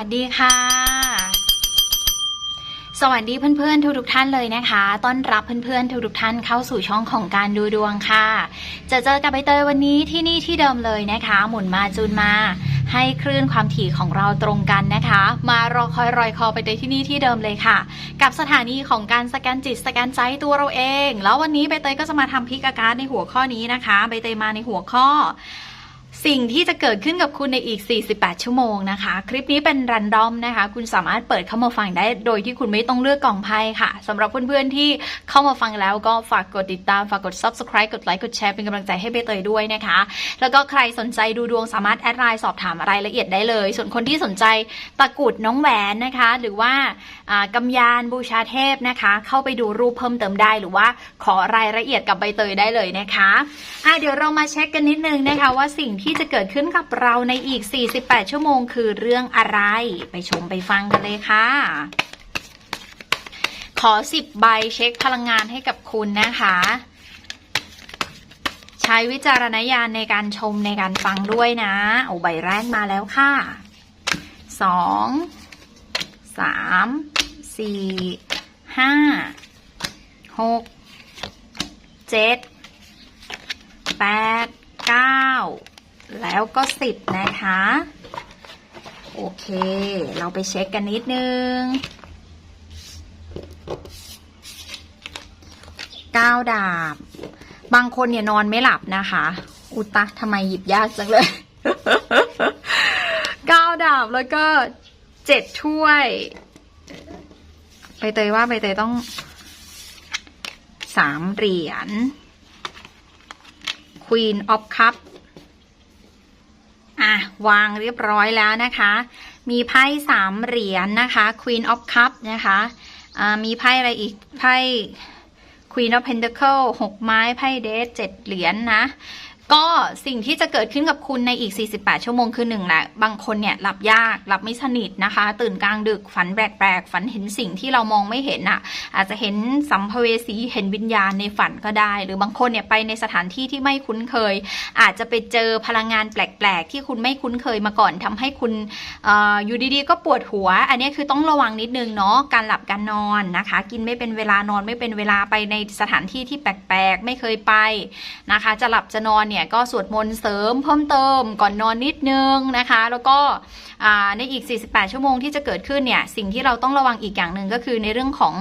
สวัสดีค่ะ สวัสดีเพื่อนๆทุกๆท่านเลยนะคะ ต้อนรับเพื่อนๆทุกๆท่านเข้าสู่ช่องของการดูดวงค่ะ จะเจอกับใบเตยวันนี้ที่นี่ที่เดิมเลยนะคะ หมุนมาจูนมาให้คลื่นความถี่ของเราตรงกันนะคะ มารอคอยรอยคอไปเตยที่นี่ที่เดิมเลยค่ะ กับสถานีของการสแกนจิตสแกนใจตัวเราเอง แล้ววันนี้ใบเตยก็จะมาทำพิกอาการในหัวข้อนี้นะคะ ใบเตยมาในหัวข้อ สิ่งที่จะเกิดขึ้นกับคุณในอีก 48 ชั่วโมงนะคะ คลิปนี้เป็นรันดอมนะคะ คุณสามารถเปิดเข้ามาฟังได้ โดยที่คุณไม่ต้องเลือกกล่องไพ่ค่ะสำหรับเพื่อนๆที่เข้ามาฟังแล้วก็ฝากกดติดตาม ฝากกด subscribe กดไลค์กดแชร์เป็นกำลังใจให้เบเตยด้วยนะคะ แล้วก็ใครสนใจดูดวงสามารถแอดไลน์สอบถามรายละเอียดได้เลย ส่วนคนที่สนใจตะกุดน้องแหวนนะคะ หรือว่าอ่ากำยานบูชาเทพนะคะ เข้าไปดูรูปเพิ่มเติมได้หรือว่าขอรายละเอียดกับใบเตยได้เลยนะคะอะเดี๋ยวเรามาเช็คกันนิดนึงนะคะว่าสิ่งที่จะเกิดขึ้นกับเราในอีก 48 ชั่วโมงคือเรื่องอะไร ไปชมไปฟังกันเลยค่ะ ขอ 10 ใบเช็คพลังงานให้กับคุณนะคะ ใช้วิจารณญาณในการชมในการฟังด้วยนะ โอ้ใบแรกมาแล้วค่ะสองสามสี่ห้าหกเจ็ดแปดเก้า แล้วก็สิบนะคะ โอเค เราไปเช็คกันนิดนึงเก้าดาบ บางคนเนี่ยนอนไม่หลับนะคะ อุตะทำไมหยิบยากจังเลยเก้าดาบแล้วก็เจ็ดถ้วยใบเตยว่าใบเตยต้องสามเหรียญ Queen of Cup อะ วางเรียบร้อยแล้วนะคะ มีไพ่สามเหรียญนะคะ Queen of Cup นะคะะมีไพ่อะไรอีกไพ่ Queen of Pentacle หกไม้ไพ่เดทเจ็ดเหรียญนะ ก็สิ่งที่จะเกิดขึ้นกับคุณในอีก 48 ชั่วโมงคือหนึ่งแหละบางคนเนี่ยหลับยากหลับไม่สนิทนะคะ ตื่นกลางดึกฝันแปลกๆ ฝันเห็นสิ่งที่เรามองไม่เห็นอะ อาจจะเห็นสัมภเวสีเห็นวิญญาณในฝันก็ได้ หรือบางคนเนี่ยไปในสถานที่ที่ไม่คุ้นเคย อาจจะไปเจอพลังงานแปลกๆ ที่คุณไม่คุ้นเคยมาก่อนทำให้คุณอออยู่ดีๆ ก็ปวดหัว อันนี้คือต้องระวังนิดนึงเนาะการหลับการนอนนะคะ กินไม่เป็นเวลานอนไม่เป็นเวลาไปในสถานที่ที่แปลกๆ ไม่เคยไปนะคะ จะหลับจะนอนเนี่ยก็สวดมนต์เสริมเพิ่มเติมก่อนนอนนิดนึงนะคะ แล้วก็ ในอีก 48 ชั่วโมงที่จะเกิดขึ้นเนี่ยสิ่งที่เราต้องระวังอีกอย่างหนึ่งก็คือในเรื่องของ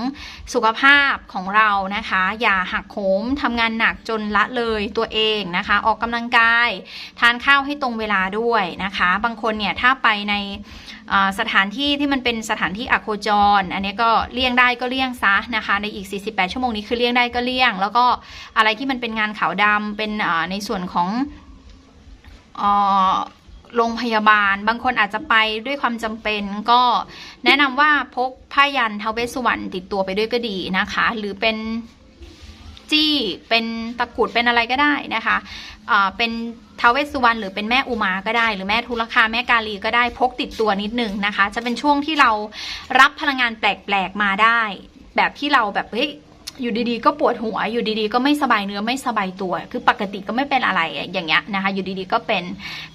สุขภาพของเรานะคะ อย่าหักโหมทำงานหนักจนละเลยตัวเองนะคะ ออกกำลังกาย ทานข้าวให้ตรงเวลาด้วยนะคะ บางคนเนี่ยถ้าไปในสถานที่ที่มันเป็นสถานที่อโคจร อันนี้ก็เลี่ยงได้ก็เลี่ยงซะนะคะ ในอีก 48 ชั่วโมงนี้คือเลี่ยงได้ก็เลี่ยง แล้วก็อะไรที่มันเป็นงานขาวดำเป็นในส่วนของ โรงพยาบาล บางคนอาจจะไปด้วยความจำเป็นก็แนะนำว่าพกผ้ายันเทาเวสสุวรรณติดตัวไปด้วยก็ดีนะคะ หรือเป็นจี้เป็นตะกรุดเป็นอะไรก็ได้นะคะเอ่อเป็นเทวเวสสุวรรณหรือเป็นแม่อุมาก็ได้ หรือแม่ทุลคาแม่กาลีก็ได้พกติดตัวนิดนึงนะคะ จะเป็นช่วงที่เรารับพลังงานแปลกๆมาได้ แบบที่เราแบบเฮ้ย อยู่ดีๆก็ปวดหัว อยู่ดีๆก็ไม่สบายเนื้อไม่สบายตัว คือปกติก็ไม่เป็นอะไรอย่างเงี้ยนะคะ อยู่ดีๆก็เป็น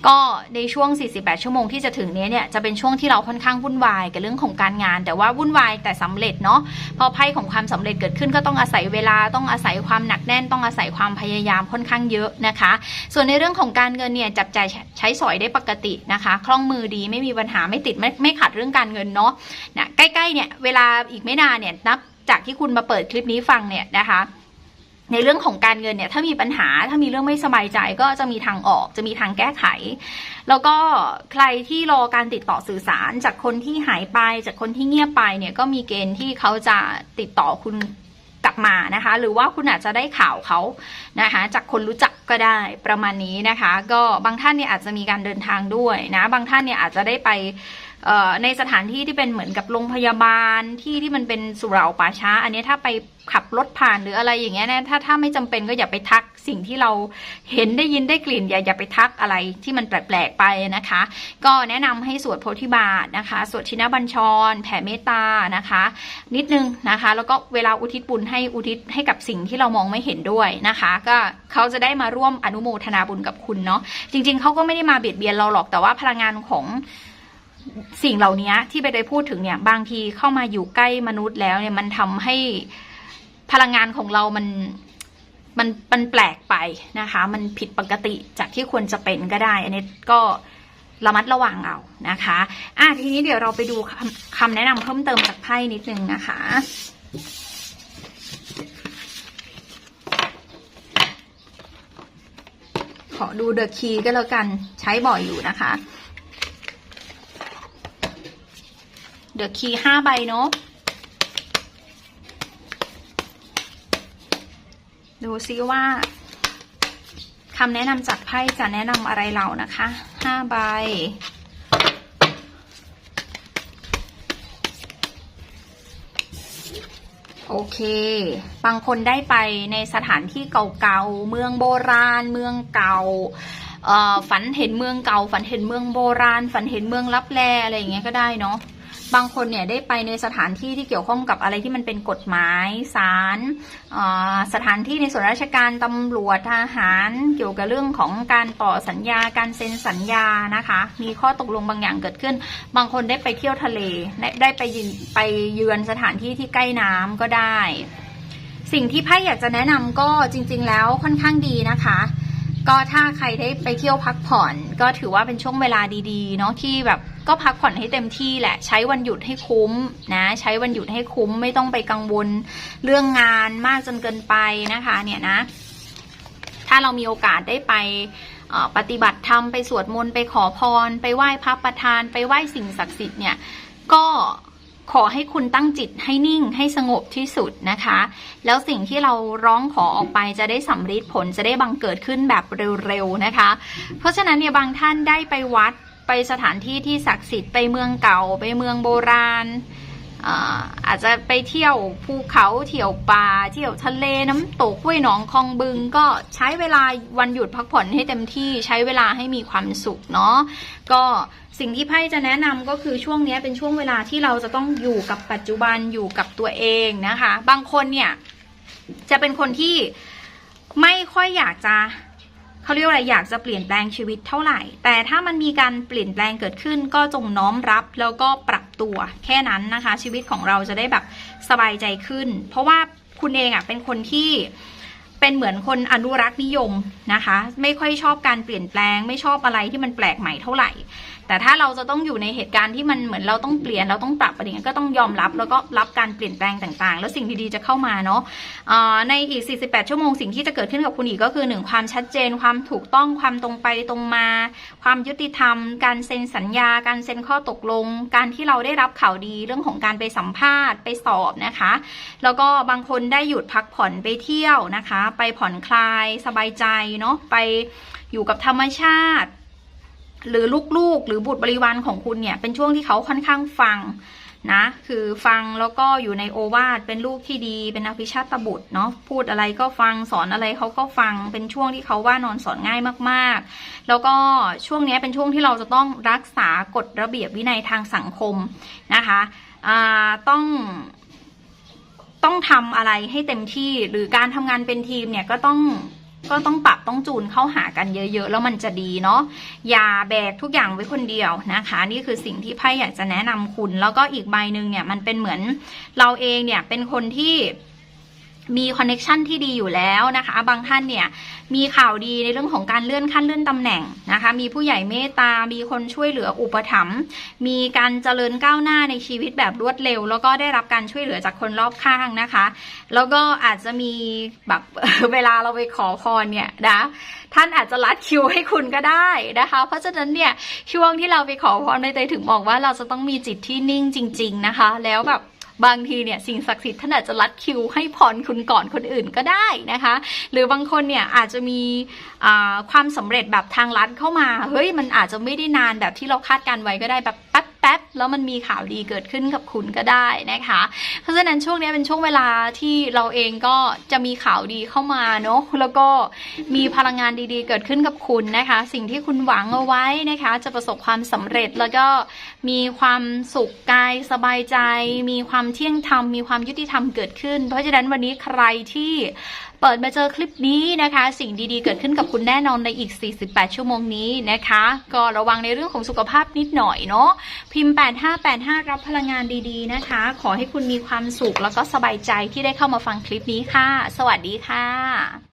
ก็ในช่วง 48 ชั่วโมงที่จะถึงนี้เนี่ยจะเป็นช่วงที่เราค่อนข้างวุ่นวายกับเรื่องของการงาน แต่ว่าวุ่นวายแต่สำเร็จเนาะ พอไพ่ของความสำเร็จเกิดขึ้นก็ต้องอาศัยเวลาต้องอาศัยความหนักแน่นต้องอาศัยความพยายามค่อนข้างเยอะนะคะ ส่วนในเรื่องของการเงินเนี่ยจับใจใช้สอยได้ปกตินะคะคล่องมือดีไม่มีปัญหาไม่ติดไม่ไม่ขัดเรื่องการเงินเนาะนะใกล้ๆเนี่ยเวลาอีกไม่นานเนี่ยนับ จากที่คุณมาเปิดคลิปนี้ฟังเนี่ยนะคะ ในเรื่องของการเงินเนี่ย ถ้ามีปัญหาถ้ามีเรื่องไม่สบายใจก็จะมีทางออก จะมีทางแก้ไข แล้วก็ใครที่รอการติดต่อสื่อสาร จากคนที่หายไป จากคนที่เงียบไปเนี่ยก็มีเกณฑ์ที่เขาจะติดต่อคุณกลับมานะคะ หรือว่าคุณอาจจะได้ข่าวเขานะคะ จากคนรู้จักก็ได้ประมาณนี้นะคะ ก็บางท่านเนี่ยอาจจะมีการเดินทางด้วยนะ บางท่านเนี่ยอาจจะได้ไป ในสถานที่ที่เป็นเหมือนกับโรงพยาบาลที่ที่มันเป็นสุเหร่าป่าช้า อันนี้ถ้าไปขับรถผ่านหรืออะไรอย่างเงี้ยนะถ้าถ้าไม่จำเป็นก็อย่าไปทักสิ่งที่เราเห็นได้ยินได้กลิ่นอย่าอย่าไปทักอะไรที่มันแปลกๆไปนะคะ ก็แนะนำให้สวดโพธิบาทนะคะ สวดชินบัญชร แผ่เมตตานะคะ นิดนึงนะคะ แล้วก็เวลาอุทิศบุญให้อุทิศให้กับสิ่งที่เรามองไม่เห็นด้วยนะคะ ก็เขาจะได้มาร่วมอนุโมทนาบุญกับคุณเนาะจริง ๆเขาก็ไม่ได้มาเบียดเบียนเราหรอกแต่ว่าพลังงานของ สิ่งเหล่านี้ที่ไปได้พูดถึงเนี่ย บางทีเข้ามาอยู่ใกล้มนุษย์แล้วเนี่ยมันทำให้พลังงานของเรามันมันมันแปลกไปนะคะ มันผิดปกติจากที่ควรจะเป็นก็ได้ อันนี้ก็ระมัดระวังเอานะคะอะทีนี้เดี๋ยวเราไปดูคำคำแนะนำเพิ่มเติมจากไพ่นิดนึงนะคะ ขอดูเดอะคีก็แล้วกันใช้บ่อยอยู่นะคะ เดอะคีห้าใบเนาะดูซิว่าคำแนะนำจากไพ่จะแนะนำอะไรเรานะคะห้าใบโอเค บางคนได้ไปในสถานที่เก่าๆ เมืองโบราณ เมืองเก่า ฝันเห็นเมืองเก่า ฝันเห็นเมืองโบราณ ฝันเห็นเมืองลับแลอะไรอย่างเงี้ยก็ได้เนาะ บางคนเนี่ยได้ไปในสถานที่ที่เกี่ยวข้องกับอะไรที่มันเป็นกฎหมายศาลสถานที่ในส่วนราชการตำรวจทหารเกี่ยวกับเรื่องของการต่อสัญญาการเซ็นสัญญานะคะ มีข้อตกลงบางอย่างเกิดขึ้น บางคนได้ไปเที่ยวทะเลได้ได้ไปยืนไปเยือนสถานที่ที่ใกล้น้ำก็ได้ สิ่งที่ไพ่อยากจะแนะนำก็จริง ๆ แล้วค่อนข้างดีนะคะก็ถ้าใครได้ไปเที่ยวพักผ่อน ก็ถือว่าเป็นช่วงเวลาดีๆเนาะที่แบบ ก็พักผ่อนให้เต็มที่แหละ ใช้วันหยุดให้คุ้มนะ ใช้วันหยุดให้คุ้มไม่ต้องไปกังวลเรื่องงานมากจนเกินไปนะคะเนี่ยนะ ถ้าเรามีโอกาสได้ไปปฏิบัติธรรมไปสวดมนต์ไปขอพร ไปไหว้พระประธาน ไปไหว้สิ่งศักดิ์สิทธิ์เนี่ยก็ขอให้คุณตั้งจิตให้นิ่งให้สงบที่สุดนะคะ แล้วสิ่งที่เราร้องขอออกไปจะได้สำฤทธิ์ผลจะได้บังเกิดขึ้นแบบเร็วๆนะคะ เพราะฉะนั้นเนี่ยบางท่านได้ไปวัด ไปสถานที่ที่ศักดิ์สิทธิ์ไปเมืองเก่าไปเมืองโบราณอาอาจจะไปเที่ยวภูเขาเที่ยวป่าเที่ยวทะเลน้ำตกห้วยหนองคลองบึง ก็ใช้เวลาวันหยุดพักผ่อนให้เต็มที่ใช้เวลาให้มีความสุขเนาะก็สิ่งที่ไพ่จะแนะนำก็คือช่วงนี้เป็นช่วงเวลาที่เราจะต้องอยู่กับปัจจุบันอยู่กับตัวเองนะคะ บางคนเนี่ยจะเป็นคนที่ไม่ค่อยอยากจะ เขาเรียกว่าอะไรอยากจะเปลี่ยนแปลงชีวิตเท่าไหร่ แต่ถ้ามันมีการเปลี่ยนแปลงเกิดขึ้น ก็จงน้อมรับแล้วก็ปรับตัวแค่นั้นนะคะ ชีวิตของเราจะได้แบบสบายใจขึ้น เพราะว่าคุณเองอะเป็นคนที่เป็นเหมือนคนอนุรักษ์นิยมนะคะ ไม่ค่อยชอบการเปลี่ยนแปลง ไม่ชอบอะไรที่มันแปลกใหม่เท่าไหร่แต่ถ้าเราจะต้องอยู่ในเหตุการณ์ที่มันเหมือนเราต้องเปลี่ยนเราต้องปรับอะไรเงี้ยก็ต้องยอมรับแล้วก็รับการเปลี่ยนแปลงต่างๆ แล้วสิ่งดีๆจะเข้ามาเนาะในอีก 48 ชั่วโมงสิ่งที่จะเกิดขึ้นกับคุณอีกก็คือหนึ่งความชัดเจนความถูกต้องความตรงไปตรงมา ความยุติธรรม การเซ็นสัญญา การเซ็นข้อตกลง การที่เราได้รับข่าวดีเรื่องของการไปสัมภาษณ์ไปสอบนะคะ แล้วก็บางคนได้หยุดพักผ่อนไปเที่ยวนะคะ ไปผ่อนคลายสบายใจเนาะไปอยู่กับธรรมชาติ หรือลูกๆ หรือบุตรบริวารของคุณเนี่ย เป็นช่วงที่เขาค่อนข้างฟังนะ คือฟังแล้วก็อยู่ในโอวาทเป็นลูกที่ดี เป็นอภิชาตบุตรเนาะ พูดอะไรก็ฟังสอนอะไรเขาก็ฟัง เป็นช่วงที่เขาว่านอนสอนง่ายมากๆ แล้วก็ช่วงนี้เป็นช่วงที่เราจะต้องรักษากฎระเบียบวินัยทางสังคมนะคะต้องต้องทำอะไรให้เต็มที่ หรือการทำงานเป็นทีมเนี่ยก็ต้อง ก็ต้องปรับต้องจูนเข้าหากันเยอะ ๆ แล้วมันจะดีเนาะอย่าแบกทุกอย่างไว้คนเดียวนะคะ นี่คือสิ่งที่ไพ่อยากจะแนะนำคุณ แล้วก็อีกใบหนึ่งเนี่ยมันเป็นเหมือนเราเองเนี่ยเป็นคนที่ มีคอนเน็ชันที่ดีอยู่แล้วนะคะ บางท่านเนี่ยมีข่าวดีในเรื่องของการเลื่อนขั้นเลื่อนตำแหน่งนะคะ มีผู้ใหญ่เมตตา มีคนช่วยเหลืออุปถัมภ์ มีการเจริญก้าวหน้าในชีวิตแบบรวดเร็ว แล้วก็ได้รับการช่วยเหลือจากคนรอบข้างนะคะ แล้วก็อาจจะมีแบบเวลาเราไปขอพรเนี่ยนะท่านอาจจะรัดคิวให้คุณก็ได้นะคะ เพราะฉะนั้นเนี่ยช่วงที่เราไปขอพรในใจถึงบอกว่าเราจะต้องมีจิตที่นิ่งจริง ๆนะคะ แล้วแบบ บางทีเนี่ยสิ่งศักดิ์สิทธิ์ท่านอาจจะรัดคิวให้พรคุณก่อนคนอื่นก็ได้นะคะ หรือบางคนเนี่ยอาจจะมีความสำเร็จแบบทางลัดเข้ามา เฮ้ยมันอาจจะไม่ได้นานแบบที่เราคาดการไว้ก็ได้แบบแป๊บ ป๊บๆแล้วมันมีข่าวดีเกิดขึ้นกับคุณก็ได้นะคะ เพราะฉะนั้นช่วงนี้เป็นช่วงเวลาที่เราเองก็จะมีข่าวดีเข้ามาเนาะแล้วก็มีพลังงานดีๆ เกิดขึ้นกับคุณนะคะ สิ่งที่คุณหวังเอาไว้นะคะ จะประสบความสำเร็จแล้วก็มีความสุขกายสบายใจ มีความเที่ยงธรรมมีความยุติธรรมเกิดขึ้น เพราะฉะนั้นวันนี้ใครที่เปิดมาเจอคลิปนี้นะคะ สิ่งดีๆ เกิดขึ้นกับคุณแน่นอนในอีก 48 ชั่วโมงนี้นะคะ ก็ระวังในเรื่องของสุขภาพนิดหน่อยเนาะพิมพ์ 8585 รับพลังงานดีๆนะคะ ขอให้คุณมีความสุขแล้วก็สบายใจที่ได้เข้ามาฟังคลิปนี้ค่ะ สวัสดีค่ะ